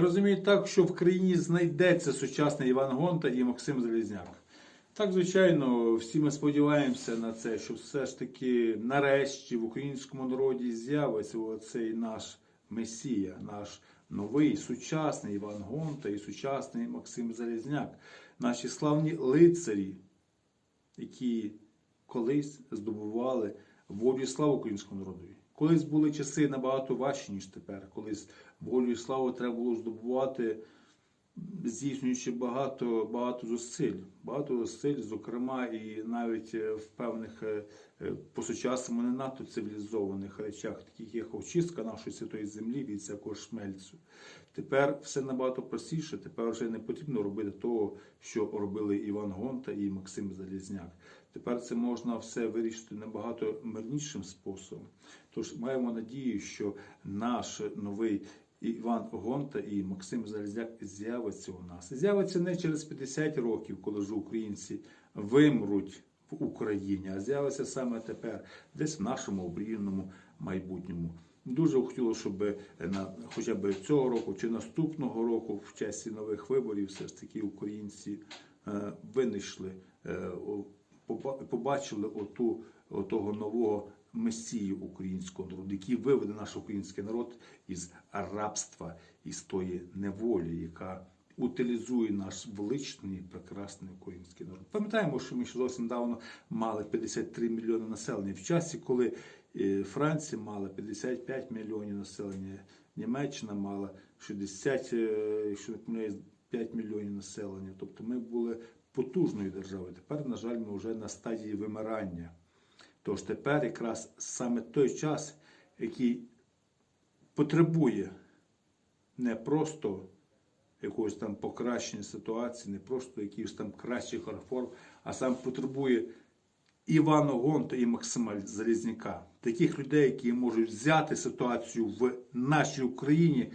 Розумію так, що в країні знайдеться сучасний Іван Гонта і Максим Залізняк. Так, звичайно, всі ми сподіваємося на це, що все ж таки нарешті в українському народі з'явиться оцей наш Месія, наш новий сучасний Іван Гонта і сучасний Максим Залізняк, наші славні лицарі, які колись здобували волю славу українському народові. Колись були часи набагато важчі, ніж тепер. Колись волю і славу треба було здобувати, здійснюючи багато, багато зусиль. Багато зусиль, зокрема, і навіть е, в певних е, е, по-сучасному не надто цивілізованих речах, таких як очистка нашої святої землі від всякого шмельцю. Тепер все набагато простіше. Тепер вже не потрібно робити того, що робили Іван Гонта і Максим Залізняк. Тепер це можна все вирішити набагато мирнішим способом. Тож маємо надію, що наш новий Іван Гонта і Максим Залізняк з'явиться у нас. З'явиться не через 50 років, коли ж українці вимруть в Україні, а з'явиться саме тепер, десь в нашому обріяному майбутньому. Дуже хотілося, щоб на хоча б цього року чи наступного року, в часі нових виборів, все ж таки українці е, винайшли, е, побачили оту, отого нового месію українського народу, який виведе наш український народ із рабства, із тої неволі, яка утилізує наш величний, прекрасний український народ. Пам'ятаємо, що ми ще зовсім недавно мали 53 мільйони населення в часі, коли е, Франція мала 55 мільйонів населення, Німеччина мала 60, е, якщо не помиляюсь, 5 мільйонів населення. Тобто ми були потужною державою. Тепер, на жаль, ми вже на стадії вимирання. Тож тепер якраз саме той час, який потребує не просто якогось там покращення ситуації, не просто якихось там кращих реформ, а сам потребує Івана Гонта і Максима Залізняка. Таких людей, які можуть взяти ситуацію в нашій Україні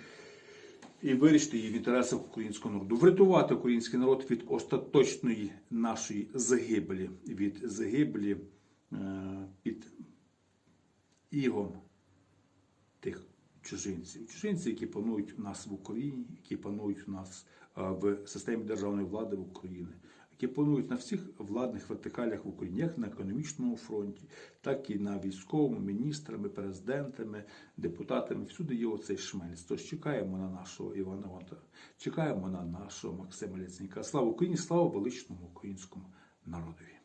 і вирішити її в інтересах українського народу, врятувати український народ від остаточної нашої загибелі, від загибелі під ігом тих чужинців. Чужинці, які панують у нас в Україні, які панують у нас е, в системі державної влади в Україні, які панують на всіх владних вертикалях в Україні, як на економічному фронті, так і на військовому, міністрами, президентами, депутатами. Всюди є оцей шмельц. Тож чекаємо на нашого Івана Гонта, чекаємо на нашого Максима Ляценка. Слава Україні, слава величному українському народові.